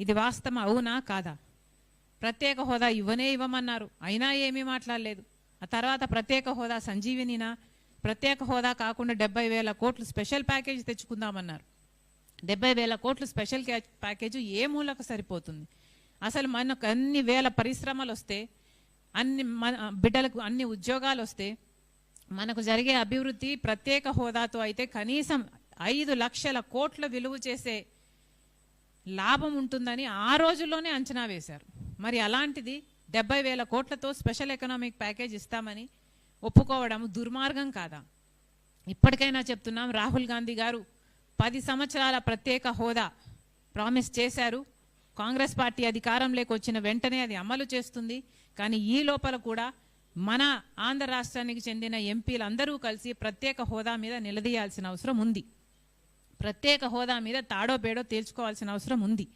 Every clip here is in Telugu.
ఇది వాస్తవం అవునా? కాదా? ప్రత్యేక హోదా ఇవ్వనే ఇవ్వమన్నారు. అయినా ఏమీ మాట్లాడలేదు. ఆ తర్వాత ప్రత్యేక హోదా సంజీవినినా? ప్రత్యేక హోదా కాకుండా డెబ్బై వేల కోట్లు స్పెషల్ ప్యాకేజ్ తెచ్చుకుందామన్నారు. డెబ్బై వేల కోట్లు స్పెషల్ క్యా- ప్యాకేజ్ ఏ మూలకు సరిపోతుంది? అసలు మనకు అన్ని వేల పరిశ్రమలు వస్తే అన్ని మన బిడ్డలకు అన్ని ఉద్యోగాలు వస్తే మనకు జరిగే అభివృద్ధి ప్రత్యేక హోదాతో అయితే కనీసం ఐదు లక్షల కోట్ల విలువ చేసే లాభం ఉంటుందని ఆ రోజుల్లోనే అంచనా వేశారు. మరి అలాంటిది డెబ్బై వేల కోట్లతో స్పెషల్ ఎకనామిక్ ప్యాకేజ్ ఇస్తామని ఒప్పుకోవడం దుర్మార్గం కాదా? ఇప్పటికైనా చెప్తున్నాం రాహుల్ గాంధీ గారు పది సంవత్సరాల ప్రత్యేక హోదా ప్రామిస్ చేశారు. కాంగ్రెస్ పార్టీ అధికారంలోకి వచ్చిన వెంటనే అది అమలు చేస్తుంది. కానీ ఈ లోపల కూడా మన ఆంధ్ర రాష్ట్రానికి చెందిన ఎంపీలందరూ కలిసి ప్రత్యేక హోదా మీద నిలదీయాల్సిన అవసరం ఉంది. ప్రత్యేక హోదా మీద తాడో పేడో తేల్చుకోవాల్సిన అవసరం ఉంది.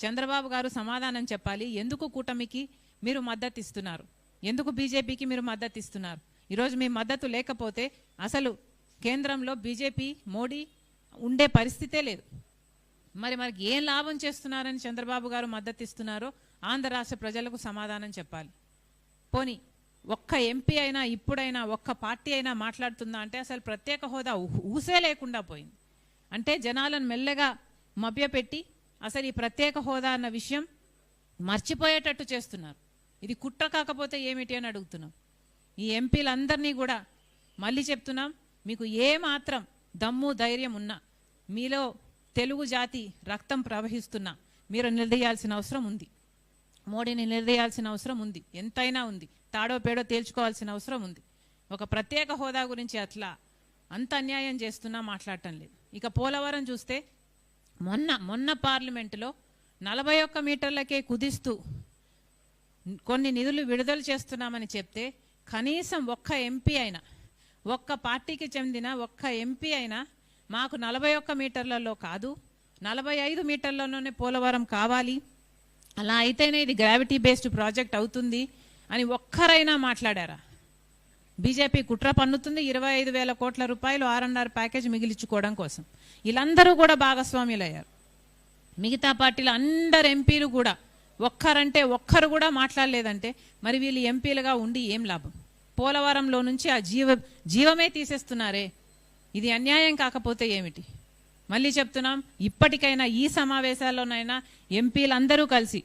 చంద్రబాబు గారు సమాధానం చెప్పాలి. ఎందుకు కూటమికి మీరు మద్దతు ఇస్తున్నారు? ఎందుకు బీజేపీకి మీరు మద్దతు ఇస్తున్నారు? ఈరోజు మీ మద్దతు లేకపోతే అసలు కేంద్రంలో బీజేపీ మోడీ ఉండే పరిస్థితే లేదు. మరి మనకి ఏం లాభం చేస్తున్నారని చంద్రబాబు గారు మద్దతు ఇస్తున్నారో ఆంధ్ర రాష్ట్ర ప్రజలకు సమాధానం చెప్పాలి. పోనీ ఒక్క ఎంపీ అయినా ఇప్పుడైనా ఒక్క పార్టీ అయినా మాట్లాడుతుందా అంటే అసలు ప్రత్యేక హోదా ఊసే లేకుండా పోయింది. అంటే జనాలను మెల్లగా మభ్యపెట్టి అసలు ఈ ప్రత్యేక హోదా అన్న విషయం మర్చిపోయేటట్టు చేస్తున్నారు. ఇది కుట్ర కాకపోతే ఏమిటి అని అడుగుతున్నాం. ఈ ఎంపీలందరినీ కూడా మళ్ళీ చెప్తున్నాం మీకు ఏ మాత్రం దమ్ము ధైర్యం ఉన్నా మీలో తెలుగు జాతి రక్తం ప్రవహిస్తున్నా మీరు నిలదీయాల్సిన అవసరం ఉంది. మోడీని నిలదీయాల్సిన అవసరం ఉంది. ఎంతైనా ఉంది. తాడో పేడో తేల్చుకోవాల్సిన అవసరం ఉంది. ఒక ప్రత్యేక హోదా గురించి అట్లా అంత అన్యాయం చేస్తున్నా మాట్లాడటం లేదు. ఇక పోలవరం చూస్తే మొన్న మొన్న పార్లమెంటులో నలభై ఒక్క మీటర్లకే కుదిస్తూ కొన్ని నిధులు విడుదల చేస్తున్నామని చెప్తే కనీసం ఒక్క ఎంపీ అయినా ఒక్క పార్టీకి చెందిన ఒక్క ఎంపీ అయినా మాకు నలభై ఒక్క మీటర్లలో కాదు నలభై ఐదు మీటర్లలోనే పోలవరం కావాలి. అలా అయితేనే ఇది గ్రావిటీ బేస్డ్ ప్రాజెక్ట్ అవుతుంది అని ఒక్కరైనా మాట్లాడారా? బీజేపీ కుట్ర పన్నుతుంది. ఇరవై ఐదు వేల కోట్ల రూపాయలు ఆర్ఎన్ఆర్ ప్యాకేజ్ మిగిలించుకోవడం కోసం. వీళ్ళందరూ కూడా భాగస్వాములయ్యారు. మిగతా పార్టీలు అందరు ఎంపీలు కూడా ఒక్కరంటే ఒక్కరు కూడా మాట్లాడలేదంటే మరి వీళ్ళు ఎంపీలుగా ఉండి ఏం లాభం? పోలవరంలో నుంచి ఆ జీవ జీవమే తీసేస్తున్నారే. ఇది అన్యాయం కాకపోతే ఏమిటి? మళ్ళీ చెప్తున్నాం ఇప్పటికైనా ఈ సమావేశాల్లోనైనా ఎంపీలందరూ కలిసి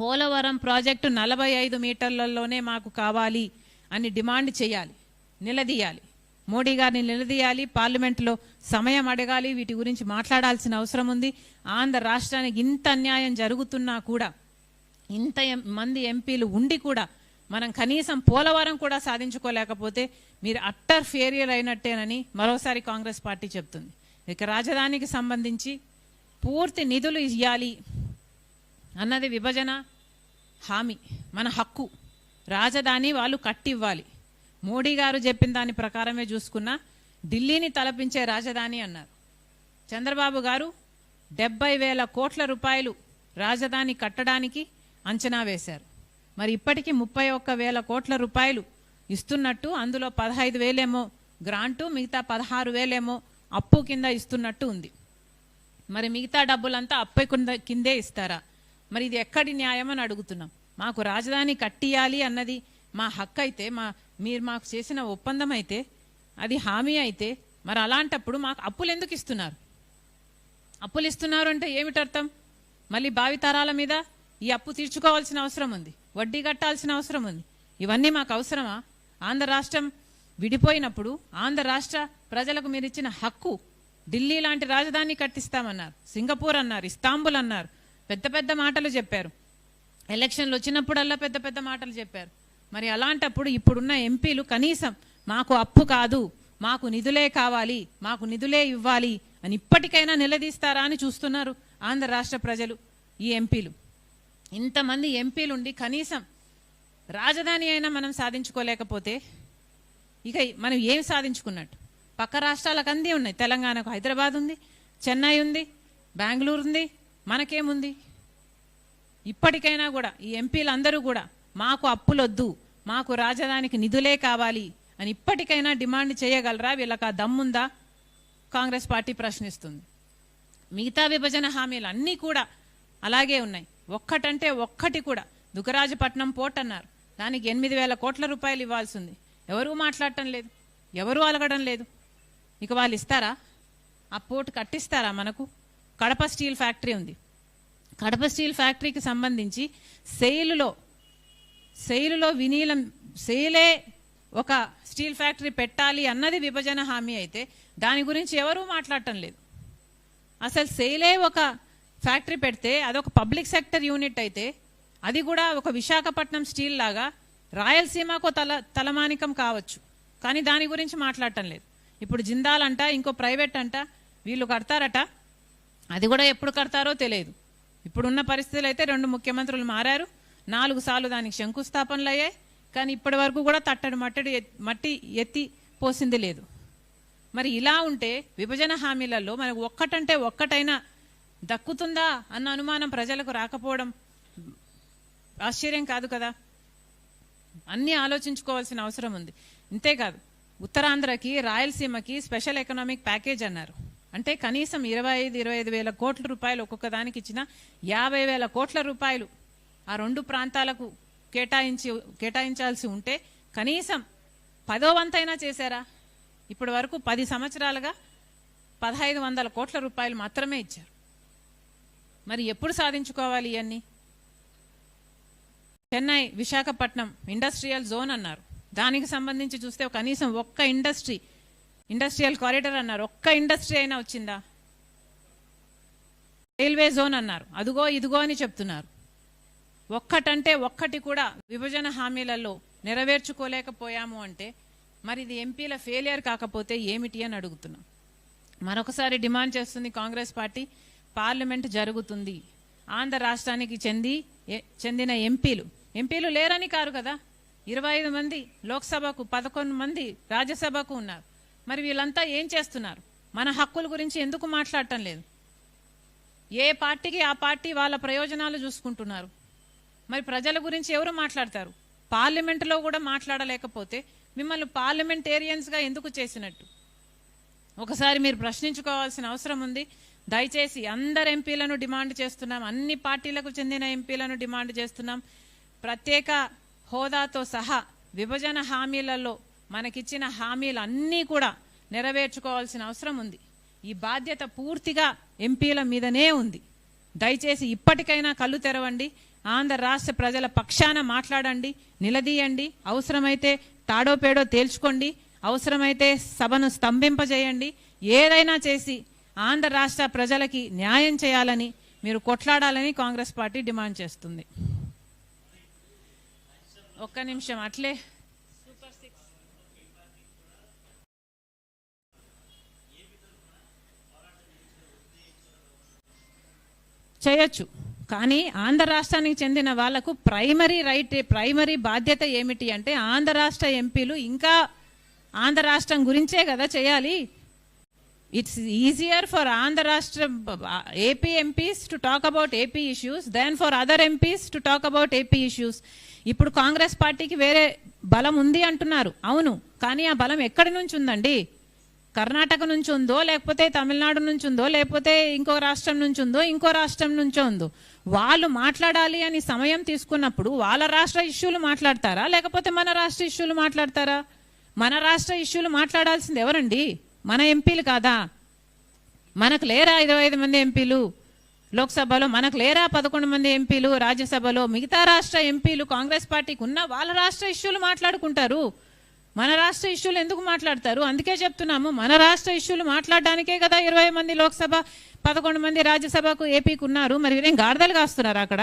పోలవరం ప్రాజెక్టు నలభై ఐదు మీటర్లలోనే మాకు కావాలి. అని డిమాండ్ చేయాలి నిలదీయాలి. మోడీ గారిని నిలదీయాలి పార్లమెంట్లో సమయం అడగాలి వీటి గురించి మాట్లాడాల్సిన అవసరం ఉంది. ఆంధ్ర రాష్ట్రానికి ఇంత అన్యాయం జరుగుతున్నా కూడా ఇంత ఎం- మంది ఎంపీలు ఉండి కూడా మనం కనీసం పోలవరం కూడా సాధించుకోలేకపోతే మీరు అట్టర్ ఫేరియర్ అయినట్టేనని మరోసారి కాంగ్రెస్ పార్టీ చెప్తుంది. ఇక రాజధానికి సంబంధించి పూర్తి నిధులు ఇవ్వాలి అన్నది విభజన హామీ మన హక్కు. రాజధాని వాళ్ళు కట్టివ్వాలి. మోడీ గారు చెప్పిన దాని ప్రకారమే చూసుకున్నా ఢిల్లీని తలపించే రాజధాని అన్నారు. చంద్రబాబు గారు డెబ్బై వేల కోట్ల రూపాయలు రాజధాని కట్టడానికి అంచనా వేశారు. మరి ఇప్పటికీ ముప్పై ఒక్క వేల కోట్ల రూపాయలు ఇస్తున్నట్టు అందులో పదహైదు వేలేమో గ్రాంటు మిగతా పదహారు వేలేమో అప్పు కింద ఇస్తున్నట్టు ఉంది. మరి మిగతా డబ్బులంతా అప్పై కింద కిందే ఇస్తారా? మరి ఇది ఎక్కడి న్యాయం అని అడుగుతున్నాం. మాకు రాజధాని కట్టియాలి అన్నది మా హక్కు అయితే మా మీరు మాకు చేసిన ఒప్పందం అయితే అది హామీ అయితే మరి అలాంటప్పుడు మాకు అప్పులు ఎందుకు ఇస్తున్నారు? అప్పులు ఇస్తున్నారు అంటే ఏమిటి అర్థం మళ్ళీ భావితరాల మీద ఈ అప్పు తీర్చుకోవాల్సిన అవసరం ఉంది వడ్డీ కట్టాల్సిన అవసరం ఉంది. ఇవన్నీ మాకు అవసరమా? ఆంధ్ర రాష్ట్రం విడిపోయినప్పుడు ఆంధ్ర రాష్ట్ర ప్రజలకు మీరు ఇచ్చిన హక్కు ఢిల్లీ లాంటి రాజధాని కట్టిస్తామన్నారు సింగపూర్ అన్నారు ఇస్తాంబుల్ అన్నారు పెద్ద పెద్ద మాటలు చెప్పారు. ఎలక్షన్లు వచ్చినప్పుడల్లా పెద్ద పెద్ద మాటలు చెప్పారు. మరి అలాంటప్పుడు ఇప్పుడున్న ఎంపీలు కనీసం మాకు అప్పు కాదు మాకు నిధులే కావాలి మాకు నిధులే ఇవ్వాలి అని ఇప్పటికైనా నిలదీస్తారా అని చూస్తున్నారు ఆంధ్ర రాష్ట్ర ప్రజలు ఈ ఎంపీలు. ఇంతమంది ఎంపీలుండి కనీసం రాజధాని అయినా మనం సాధించుకోలేకపోతే ఇక మనం ఏం సాధించుకున్నట్టు? పక్క రాష్ట్రాలకు అందే ఉన్నాయి. తెలంగాణకు హైదరాబాద్ ఉంది చెన్నై ఉంది బెంగళూరు ఉంది మనకేముంది? ఇప్పటికైనా కూడా ఈ ఎంపీలందరూ కూడా మాకు అప్పులొద్దు మాకు రాజధానికి నిధులే కావాలి అని ఇప్పటికైనా డిమాండ్ చేయగలరా? వీళ్ళకి ఆ దమ్ముందా? కాంగ్రెస్ పార్టీ ప్రశ్నిస్తుంది. మిగతా విభజన హామీలు అన్నీ కూడా అలాగే ఉన్నాయి. ఒక్కటంటే ఒక్కటి కూడా. దుగరాజపట్నం పోర్ట్ అన్నారు దానికి ఎనిమిది వేల కోట్ల రూపాయలు ఇవ్వాల్సింది. ఎవరూ మాట్లాడటం లేదు. ఎవరూ అలగడం లేదు. ఇక వాళ్ళు ఇస్తారా? ఆ పోర్ట్ కట్టిస్తారా మనకు? కడప స్టీల్ ఫ్యాక్టరీ ఉంది. కడప స్టీల్ ఫ్యాక్టరీకి సంబంధించి సెయిలులో సెయిలులో వినీలం సెయిలే ఒక స్టీల్ ఫ్యాక్టరీ పెట్టాలి అన్నది విభజన హామీ అయితే దాని గురించి ఎవరూ మాట్లాడటం లేదు. అసలు సెయిలే ఒక ఫ్యాక్టరీ పెడితే అదొక పబ్లిక్ సెక్టర్ యూనిట్ అయితే అది కూడా ఒక విశాఖపట్నం స్టీల్ లాగా రాయలసీమకు తల తలమానికం కావచ్చు. కానీ దాని గురించి మాట్లాడటం లేదు. ఇప్పుడు జిందాల్ అంట ఇంకో ప్రైవేట్ అంట వీళ్ళు కడతారట. అది కూడా ఎప్పుడు కడతారో తెలియదు. ఇప్పుడున్న పరిస్థితులు అయితే రెండు ముఖ్యమంత్రులు మారారు. నాలుగు సార్లు దానికి శంకుస్థాపనలు అయ్యాయి కానీ ఇప్పటి వరకు కూడా తట్టడి మట్టడి మట్టి ఎత్తి పోసింది లేదు. మరి ఇలా ఉంటే విభజన హామీలలో మనకు ఒక్కటంటే ఒక్కటైనా దక్కుతుందా అన్న అనుమానం ప్రజలకు రాకపోవడం ఆశ్చర్యం కాదు కదా? అన్నీ ఆలోచించుకోవాల్సిన అవసరం ఉంది. ఇంతేకాదు ఉత్తరాంధ్రకి రాయలసీమకి స్పెషల్ ఎకనామిక్ ప్యాకేజ్ అన్నారు. అంటే కనీసం ఇరవై ఐదు ఇరవై ఐదు వేల కోట్ల రూపాయలు ఒక్కొక్క దానికి ఇచ్చిన యాభై వేల కోట్ల రూపాయలు ఆ రెండు ప్రాంతాలకు కేటాయించి కేటాయించాల్సి ఉంటే కనీసం పదో వంతైనా చేశారా? ఇప్పటి వరకు పది సంవత్సరాలుగా పదహైదు వందల కోట్ల రూపాయలు మాత్రమే ఇచ్చారు. మరి ఎప్పుడు సాధించుకోవాలి ఇవన్నీ చెన్నై విశాఖపట్నం ఇండస్ట్రియల్ జోన్ అన్నారు. దానికి సంబంధించి చూస్తే కనీసం ఒక్క ఇండస్ట్రీ ఇండస్ట్రియల్ కారిడార్ అన్నారు. ఒక్క ఇండస్ట్రీ అయినా వచ్చిందా? రైల్వే జోన్ అన్నారు. అదుగో ఇదిగో అని చెప్తున్నారు. ఒక్కటంటే ఒక్కటి కూడా విభజన హామీలలో నెరవేర్చుకోలేకపోయాము అంటే మరి ఇది ఎంపీల ఫెయిలియర్ కాకపోతే ఏమిటి అని అడుగుతున్నాం. మరొకసారి డిమాండ్ చేస్తుంది కాంగ్రెస్ పార్టీ పార్లమెంట్ జరుగుతుంది. ఆంధ్ర రాష్ట్రానికి చెంది చెందిన ఎంపీలు. ఎంపీలు లేరని కారు కదా? ఇరవై ఐదు మంది లోక్సభకు పదకొండు మంది రాజ్యసభకు ఉన్నారు. మరి వీళ్ళంతా ఏం చేస్తున్నారు? మన హక్కుల గురించి ఎందుకు మాట్లాడటం లేదు? ఏ పార్టీకి ఆ పార్టీ వాళ్ళ ప్రయోజనాలు చూసుకుంటున్నారు? మరి ప్రజల గురించి ఎవరు మాట్లాడతారు? పార్లమెంటులో కూడా మాట్లాడలేకపోతే మిమ్మల్ని పార్లమెంటేరియన్స్గా ఎందుకు చేసినట్టు? ఒకసారి మీరు ప్రశ్నించుకోవాల్సిన అవసరం ఉంది. దయచేసి అందరు ఎంపీలను డిమాండ్ చేస్తున్నాం. అన్ని పార్టీలకు చెందిన ఎంపీలను డిమాండ్ చేస్తున్నాం. ప్రత్యేక హోదాతో సహా విభజన హామీలలో మనకిచ్చిన హామీలు అన్నీ కూడా నెరవేర్చుకోవాల్సిన అవసరం ఉంది. ఈ బాధ్యత పూర్తిగా ఎంపీల మీదనే ఉంది. దయచేసి ఇప్పటికైనా కళ్ళు తెరవండి. ఆంధ్ర రాష్ట్ర ప్రజల పక్షాన మాట్లాడండి నిలదీయండి. అవసరమైతే తాడో పేడో తేల్చుకోండి. అవసరమైతే సభను స్తంభింపజేయండి. ఏదైనా చేసి ఆంధ్ర రాష్ట్ర ప్రజలకి న్యాయం చేయాలని మీరు కొట్లాడాలని కాంగ్రెస్ పార్టీ డిమాండ్ చేస్తుంది. ఒక్క నిమిషం అట్లే. చేయొచ్చు. కానీ ఆంధ్ర రాష్ట్రానికి చెందిన వాళ్ళకు ప్రైమరీ రైట్ ప్రైమరీ బాధ్యత ఏమిటి అంటే ఆంధ్ర రాష్ట్ర ఎంపీలు ఇంకా ఆంధ్ర రాష్ట్రం గురించే కదా చేయాలి. It's easier for Andhra Rashtra AP MPs to talk about AP issues then for other MPs to talk about AP issues ఇప్పుడు కాంగ్రెస్ పార్టీకి వేరే బలం ఉంది అంటున్నారు. అవును కానీ ఆ బలం ఎక్కడి నుంచి ఉందండి? కర్ణాటక నుంచి ఉందో లేకపోతే తమిళనాడు నుంచి ఉందో లేకపోతే ఇంకో రాష్ట్రం నుంచి ఉందో ఇంకో రాష్ట్రం నుంచో ఉందో వాళ్ళు మాట్లాడాలి అని సమయం తీసుకున్నప్పుడు వాళ్ళ రాష్ట్ర ఇష్యూలు మాట్లాడతారా? లేకపోతే మన రాష్ట్ర ఇష్యూలు మాట్లాడతారా? మన రాష్ట్ర ఇష్యూలు మాట్లాడాల్సింది ఎవరండి? మన ఎంపీలు కాదా? మనకు లేరా ఇరవై ఐదు మంది ఎంపీలు? లోక్సభలో మనకు లేరా పదకొండు మంది ఎంపీలు? రాజ్యసభలో మిగతా రాష్ట్ర ఎంపీలు కాంగ్రెస్ పార్టీకి ఉన్న వాళ్ళ రాష్ట్ర ఇష్యూలు మాట్లాడుకుంటారు. మన రాష్ట్ర ఇష్యూలు ఎందుకు మాట్లాడతారు? అందుకే చెప్తున్నాము మన రాష్ట్ర ఇష్యూలు మాట్లాడడానికే కదా ఇరవై మంది లోక్సభ పదకొండు మంది రాజ్యసభకు ఏపీకి ఉన్నారు. మరి వీరేం గాడిదలు కాస్తున్నారు అక్కడ?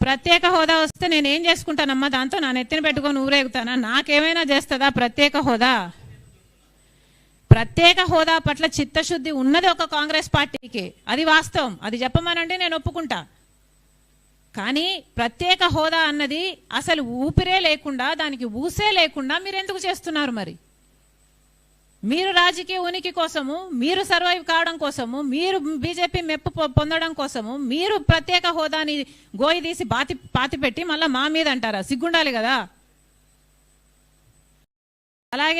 ప్రత్యేక హోదా వస్తే నేను ఏం చేసుకుంటానమ్మా? దాంతో నా నెత్తిన పెట్టుకొని ఊరేగుతానా? నాకేమైనా చేస్తుందా ప్రత్యేక హోదా? ప్రత్యేక హోదా పట్ల చిత్తశుద్ధి ఉన్నది ఒక కాంగ్రెస్ పార్టీకి. అది వాస్తవం. అది చెప్పమనండి నేను ఒప్పుకుంటా. కానీ ప్రత్యేక హోదా అన్నది అసలు ఊపిరే లేకుండా దానికి ఊసే లేకుండా మీరు ఎందుకు చేస్తున్నారు మరి? మీరు రాజకీయ ఉనికి కోసము మీరు సర్వైవ్ కావడం కోసము మీరు బీజేపీ మెప్పు పొ- పొందడం కోసము మీరు ప్రత్యేక హోదాని గోయి తీసి బాతి పాతిపెట్టి మళ్ళీ మా మీద అంటారా సిగ్గుండాలి కదా? అలాగే